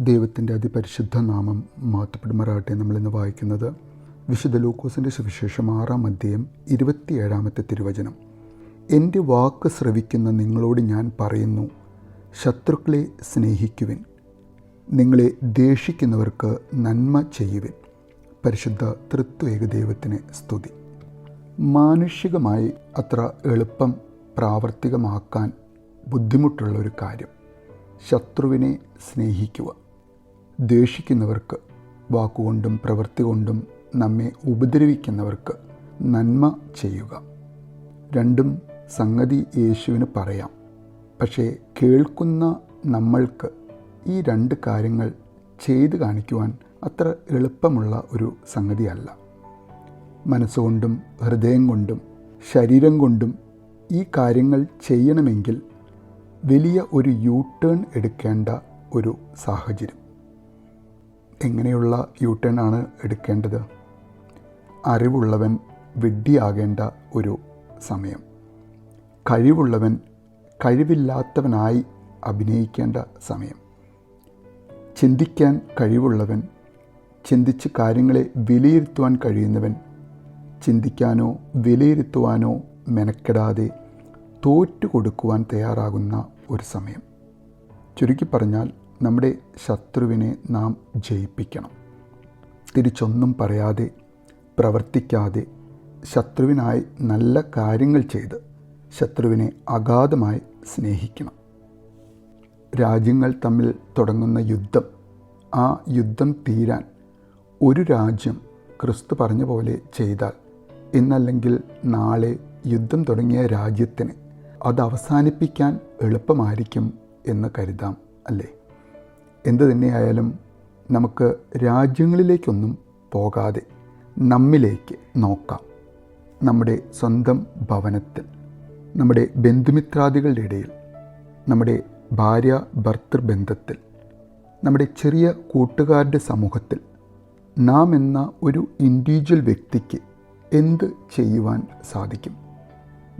ദൈവത്തിന്റെ അതിപരിശുദ്ധ നാമം മാത്തപ്പെടുമാറാകട്ടെ നമ്മളിന്ന് വായിക്കുന്നത് വിശുദ്ധ ലൂക്കോസിന്റെ സുവിശേഷം ആറാം അധ്യയം ഇരുപത്തിയേഴാമത്തെ തിരുവചനം. എന്റെ വാക്ക് ശ്രവിക്കുന്ന നിങ്ങളോട് ഞാൻ പറയുന്നു ശത്രുക്കളെ സ്നേഹിക്കുവിൻ. നിങ്ങളെ ദേഷിക്കുന്നവർക്ക് നന്മ ചെയ്യുവിൻ. പരിശുദ്ധ തൃത്വേക ദൈവത്തിന് സ്തുതി. മാനുഷികമായി അത്ര എളുപ്പം പ്രാവർത്തികമാക്കാൻ ബുദ്ധിമുട്ടുള്ള ഒരു കാര്യം ശത്രുവിനെ സ്നേഹിക്കുക. ദേഷിക്കുന്നവർക്ക് വാക്കുകൊണ്ടും പ്രവൃത്തി കൊണ്ടും നമ്മെ ഉപദ്രവിക്കുന്നവർക്ക് നന്മ ചെയ്യുക. രണ്ടും സംഗതി യേശുവിന് പറയാം. പക്ഷേ കേൾക്കുന്ന നമ്മൾക്ക് ഈ രണ്ട് കാര്യങ്ങൾ ചെയ്തു കാണിക്കുവാൻ അത്ര എളുപ്പമുള്ള ഒരു സംഗതിയല്ല. മനസ്സുകൊണ്ടും ഹൃദയം കൊണ്ടും ശരീരം കൊണ്ടും ഈ കാര്യങ്ങൾ ചെയ്യണമെങ്കിൽ വലിയ ഒരു യൂ ടേൺ എടുക്കേണ്ട ഒരു സാഹചര്യം. എങ്ങനെയുള്ള യു ടേൺ ആണ് എടുക്കേണ്ടത്? അറിവുള്ളവൻ വിഡ്ഢിയാകേണ്ട ഒരു സമയം. കഴിവുള്ളവൻ കഴിവില്ലാത്തവനായി അഭിനയിക്കേണ്ട സമയം. ചിന്തിക്കാൻ കഴിവുള്ളവൻ ചിന്തിച്ച് കാര്യങ്ങളെ വിലയിരുത്തുവാൻ കഴിയുന്നവൻ ചിന്തിക്കാനോ വിലയിരുത്തുവാനോ മെനക്കെടാതെ തോറ്റു കൊടുക്കുവാൻ തയ്യാറാകുന്ന ഒരു സമയം. ചുരുക്കി പറഞ്ഞാൽ നമ്മുടെ ശത്രുവിനെ നാം ജയിപ്പിക്കണം. തിരിച്ചൊന്നും പറയാതെ പ്രവർത്തിക്കാതെ ശത്രുവിനായി നല്ല കാര്യങ്ങൾ ചെയ്ത് ശത്രുവിനെ അഗാധമായി സ്നേഹിക്കണം. രാജ്യങ്ങൾ തമ്മിൽ തുടങ്ങുന്ന യുദ്ധം ആ യുദ്ധം തീരാൻ ഒരു രാജ്യം ക്രിസ്തു പറഞ്ഞ പോലെ ചെയ്താൽ ഇന്നല്ലെങ്കിൽ നാളെ യുദ്ധം തുടങ്ങിയ രാജ്യത്തിന് അത് അവസാനിപ്പിക്കാൻ എളുപ്പമായിരിക്കും എന്ന് കരുതാം അല്ലേ? എന്തു തന്നെയായാലും നമുക്ക് രാജ്യങ്ങളിലേക്കൊന്നും പോകാതെ നമ്മിലേക്ക് നോക്കാം. നമ്മുടെ സ്വന്തം ഭവനത്തിൽ നമ്മുടെ ബന്ധുമിത്രാദികളുടെ ഇടയിൽ നമ്മുടെ ഭാര്യ ഭർത്തൃബന്ധത്തിൽ നമ്മുടെ ചെറിയ കൂട്ടുകാരുടെ സമൂഹത്തിൽ നാം എന്ന ഒരു ഇൻഡിവിജ്വൽ വ്യക്തിക്ക് എന്ത് ചെയ്യുവാൻ സാധിക്കും?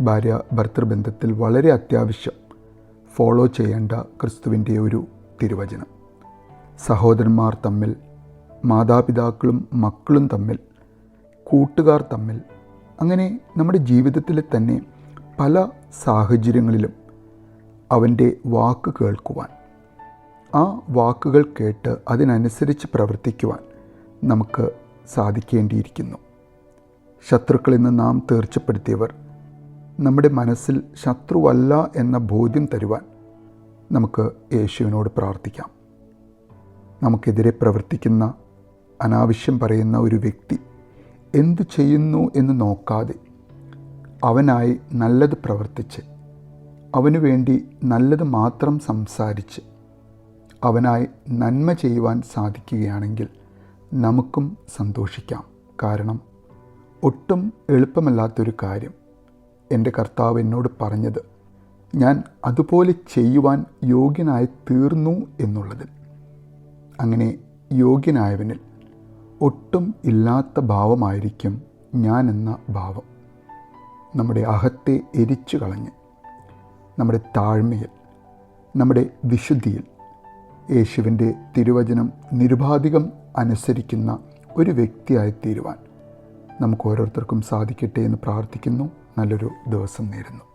ഭാര്യ ഭർത്തൃബന്ധത്തിൽ വളരെ അത്യാവശ്യം ഫോളോ ചെയ്യേണ്ട ക്രിസ്തുവിന്റെ ഒരു തിരുവചനം. സഹോദരന്മാർ തമ്മിൽ മാതാപിതാക്കളും മക്കളും തമ്മിൽ കൂട്ടുകാർ തമ്മിൽ അങ്ങനെ നമ്മുടെ ജീവിതത്തിലെ തന്നെ പല സാഹചര്യങ്ങളിലും അവന്റെ വാക്ക് കേൾക്കുവാൻ ആ വാക്കുകൾ കേട്ട് അതിനനുസരിച്ച് പ്രവർത്തിക്കുവാൻ നമുക്ക് സാധിക്കേണ്ടിയിരിക്കുന്നു. ശത്രുക്കളിൽ നിന്ന് നാം തീർച്ചപ്പെടുത്തിയവർ നമ്മുടെ മനസ്സിൽ ശത്രുവല്ല എന്ന ബോധ്യം തരുവാൻ നമുക്ക് യേശുവിനോട് പ്രാർത്ഥിക്കാം. നമുക്കെതിരെ പ്രവർത്തിക്കുന്ന അനാവശ്യം പറയുന്ന ഒരു വ്യക്തി എന്തു ചെയ്യുന്നു എന്ന് നോക്കാതെ അവനായി നല്ലത് പ്രവർത്തിച്ച് അവനു വേണ്ടി നല്ലത് മാത്രം സംസാരിച്ച് അവനായി നന്മ ചെയ്യുവാൻ സാധിക്കുകയാണെങ്കിൽ നമുക്കും സന്തോഷിക്കാം. കാരണം ഒട്ടും എളുപ്പമല്ലാത്തൊരു കാര്യം എന്റെ കർത്താവ് എന്നോട് പറഞ്ഞത് ഞാൻ അതുപോലെ ചെയ്യുവാൻ യോഗ്യനായി തീർന്നു എന്നുള്ളതിൽ. അങ്ങനെ യോഗ്യനായവനിൽ ഒട്ടും ഇല്ലാത്ത ഭാവമായിരിക്കും ഞാൻ എന്ന ഭാവം. നമ്മുടെ അഹത്തെ എരിച്ചു കളഞ്ഞ് നമ്മുടെ താഴ്മയിൽ നമ്മുടെ വിശുദ്ധിയിൽ യേശുവിന്റെ തിരുവചനം നിരുപാധികം അനുസരിക്കുന്ന ഒരു വ്യക്തിയായി തീരുവാൻ നമുക്ക് ഓരോരുത്തർക്കും സാധിക്കട്ടെ എന്ന് പ്രാർത്ഥിക്കുന്നു. നല്ലൊരു ദിവസം നേരുന്നു.